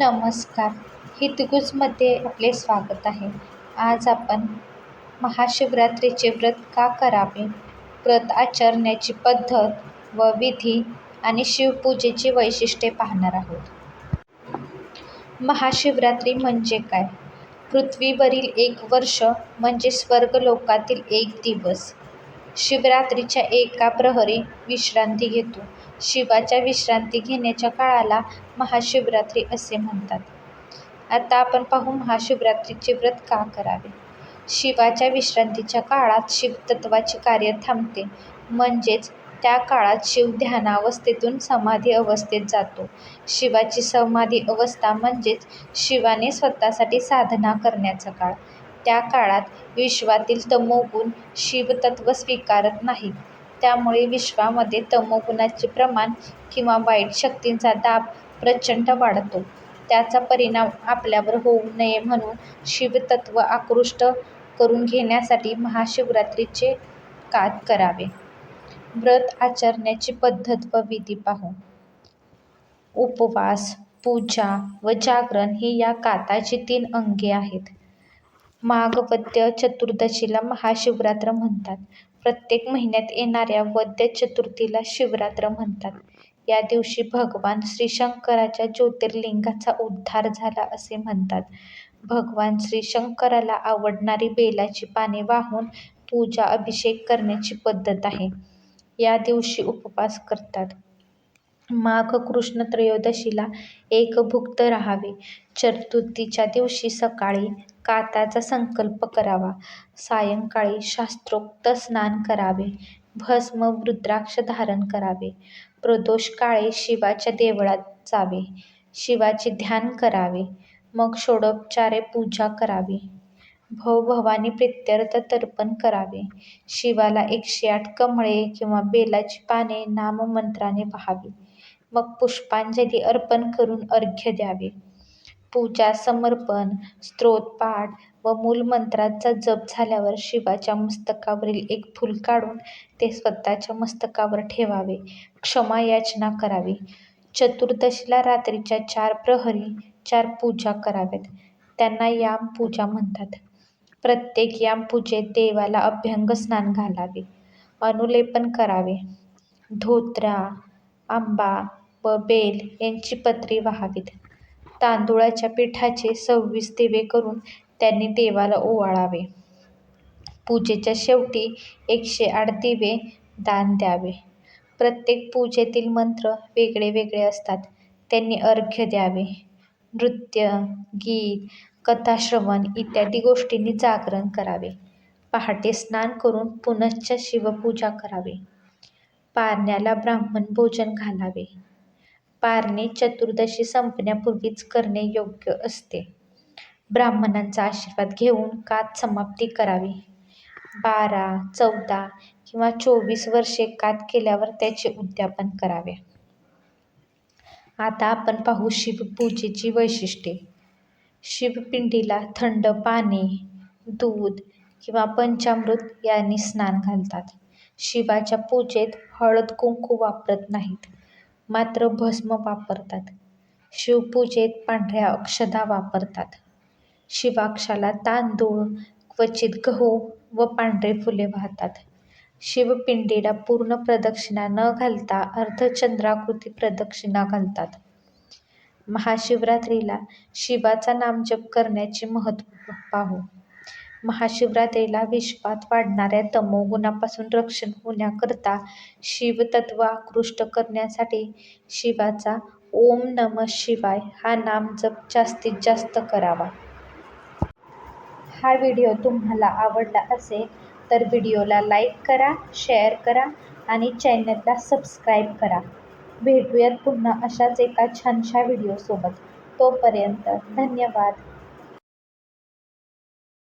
नमस्कार. हितगुजमध्ये आपले स्वागत आहे. आज आपण महाशिवरात्रीचे व्रत का करावे? व्रत आचरण्याची पद्धत व विधी आणि शिवपूजेची वैशिष्ट्ये पाहणार आहोत. महाशिवरात्री म्हणजे काय? पृथ्वीवरील एक वर्ष म्हणजे स्वर्गलोकातील एक दिवस. शिवरात्रीच्या एका प्रहरी विश्रांती घेतो. शिवाच्या विश्रांती घेण्याच्या काळाला महाशिवरात्री असे म्हणतात. आता आपण पाहू महाशिवरात्रीचे व्रत का करावे? शिवाच्या विश्रांतीच्या काळात शिवतत्वाचे कार्य थांबते. म्हणजेच त्या काळात शिव ध्यानावस्थेतून समाधी अवस्थेत जातो. शिवाची समाधी अवस्था म्हणजेच शिवाने स्वतःसाठी साधना करण्याचा काळ. त्या काळात विश्वातील तमोगुण शिवतत्व स्वीकारत नाहीत. त्यामुळे विश्वामध्ये तमोगुणाचे प्रमाण किंवा वाईट शक्तींचा दाब प्रचंड वाढतो. त्याचा परिणाम आपल्यावर होऊ नये म्हणून शिवतत्व आकृष्ट करून घेण्यासाठी महाशिवरात्रीचे कात करावे. व्रत आचरण्याची पद्धत व विधी पाहू. उपवास पूजा व जागरण ही या काताची तीन अंगे आहेत. माघवद्य चतुर्दशीला महाशिवरात्र म्हणतात. प्रत्येक महिन्यात येणाऱ्या वद्य चतुर्थीला शिवरात्र म्हणतात. या दिवशी भगवान श्रीशंकराच्या ज्योतिर्लिंगाचा उद्धार झाला असे म्हणतात. भगवान श्रीशंकराला आवडणारी बेलाची पाने वाहून पूजा अभिषेक करण्याची पद्धत आहे. या दिवशी उपवास करतात. माघ कृष्ण त्रयोदशीला एकभुक्त राहावे. चतुर्थीच्या दिवशी सकाळी काताचा संकल्प करावा. सायंकाळी शास्त्रोक्त स्नान करावे. भस्म रुद्राक्ष धारण करावे. प्रदोष काळे शिवाच्या देवळात जावे. शिवाचे ध्यान करावे. मग षोडोपचारे पूजा करावी. भवभवानी प्रत्यर्थ तर्पण करावे. शिवाला एकशे आठ कमळे किंवा बेलाची पाने नाममंत्राने वाहावी मग पुष्पांजली अर्पण करून अर्घ्य द्यावे. पूजा समर्पण स्तोत्रपाठ व मूलमंत्राचा जप झाल्यावर शिवाच्या मस्तकावरील एक फूल काढून ते स्वतःच्या मस्तकावर ठेवावे. क्षमा याचना करावी. चतुर्दशीला रात्रीच्या चार प्रहरी चार पूजा कराव्यात. त्यांना याम पूजा म्हणतात. प्रत्येक याम पूजेत देवाला अभ्यंग स्नान घालावे. अनुलेपन करावे. धोत्रा आंबा व बेल यांची पत्री वाहावीत. तांदुळाच्या पिठाचे सव्वीस दिवे करून त्यांनी देवाला ओवाळावे. पूजेच्या शेवटी एकशे आठ दिवे दान द्यावे. प्रत्येक पूजेतील मंत्र वेगळे वेगळे असतात. त्यांनी अर्घ्य द्यावे. नृत्य गीत कथाश्रवण इत्यादी गोष्टींनी जागरण करावे. पहाटे स्नान करून पुनश्च शिवपूजा करावी. पारण्याला ब्राह्मण भोजन घालावे. पारणे चतुर्दशी संपण्यापूर्वीच करणे योग्य असते. ब्राह्मणांचा आशीर्वाद घेऊन कात समाप्ती करावी. बारा चौदा किंवा चोवीस वर्षे कात केल्यावर त्याचे उद्यापन करावे. आता आपण पाहू शिवपूजेची वैशिष्ट्ये. शिवपिंडीला थंड पाणी दूध किंवा पंचामृत यांनी स्नान घालतात. शिवाच्या पूजेत हळद कुंकू वापरत नाहीत. मात्र भस्म वापरतात. शिवपूजेत पांढऱ्या अक्षदा वापरतात. शिवाक्षाला तांदूळ क्वचित गहू व पांढरे फुले वाहतात. शिवपिंडीला पूर्ण प्रदक्षिणा न घालता अर्धचंद्राकृती प्रदक्षिणा घालतात. महाशिवरात्रीला शिवाचा नामजप करण्याचे महत्त्व पाहू. महाशिवरात्रीला विश्वात वाढणाऱ्या तमोगुणापासून रक्षण होण्याकरता शिवतत्व आकृष्ट करण्यासाठी शिवाचा ओम नमः शिवाय हा नामजप जास्तीत जास्त करावा. हा व्हिडिओ तुम्हाला आवडला असेल तर व्हिडिओला लाईक करा शेअर करा आणि चॅनलला सबस्क्राईब करा. भेटूयात पुन्हा अशाच एका छानशा व्हिडिओसोबत. तोपर्यंत धन्यवाद.